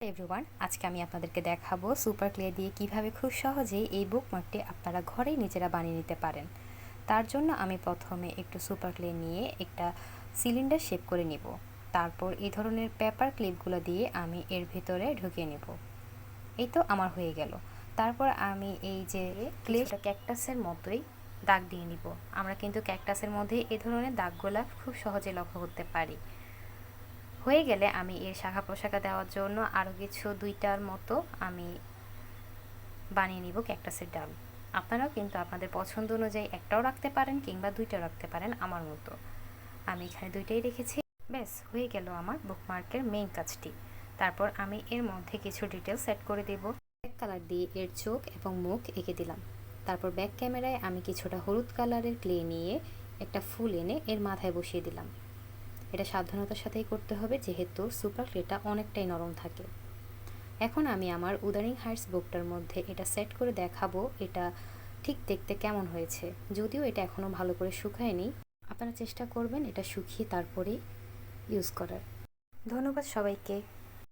Everyone আজকে আমি আপনাদেরকে দেখাবো সুপার ক্লে দিয়ে কীভাবে খুব সহজেই এই বুকমার্কটি আপনারা ঘরেই নিজেরা বানিয়ে নিতে পারেন। তার জন্য আমি প্রথমে একটু সুপার ক্লে নিয়ে একটা সিলিন্ডার শেপ করে নিব। তারপর এই ধরনের পেপার ক্লিপগুলো দিয়ে আমি এর ভিতরে ঢুকিয়ে নেব। এই তো আমার হয়ে গেল। তারপর আমি এই যে ক্লেটা ক্যাকটাসের মতোই দাগ দিয়ে নিব। আমরা কিন্তু ক্যাকটাসের মধ্যে এই ধরনের দাগগুলা খুব সহজে লক্ষ্য করতে পারি। হয়ে গেলে আমি এর শাখা প্রশাখা দেওয়ার জন্য আরও কিছু দুইটার মতো আমি বানিয়ে নিব ক্যাকটাসের ডাল। আপনারাও কিন্তু আপনাদের পছন্দ অনুযায়ী একটাও রাখতে পারেন কিংবা দুইটাও রাখতে পারেন আমার মতো। আমি এখানে দুইটাই রেখেছি। ব্যাস, হয়ে গেল আমার বুকমার্কের মেইন কাজটি। তারপর আমি এর মধ্যে কিছু ডিটেল সেট করে দেব। ব্যাক কালার দিয়ে এর চোখ এবং মুখ এঁকে দিলাম। তারপর ব্যাক ক্যামেরায় আমি কিছুটা হলুদ কালারের ক্লে নিয়ে একটা ফুল এনে এর মাথায় বসিয়ে দিলাম। এটা সাবধানতার সাথেই করতে হবে, যেহেতু সুপার ক্লেটা অনেকটাই নরম থাকে। এখন আমি আমার উদারিং হাইটস বুকটার মধ্যে এটা সেট করে দেখাবো, এটা ঠিক দেখতে কেমন হয়েছে। যদিও এটা এখনও ভালো করে শুকায়নি। আপনারা চেষ্টা করবেন এটা শুকিয়ে তারপরেই ইউজ করার। ধন্যবাদ সবাইকে।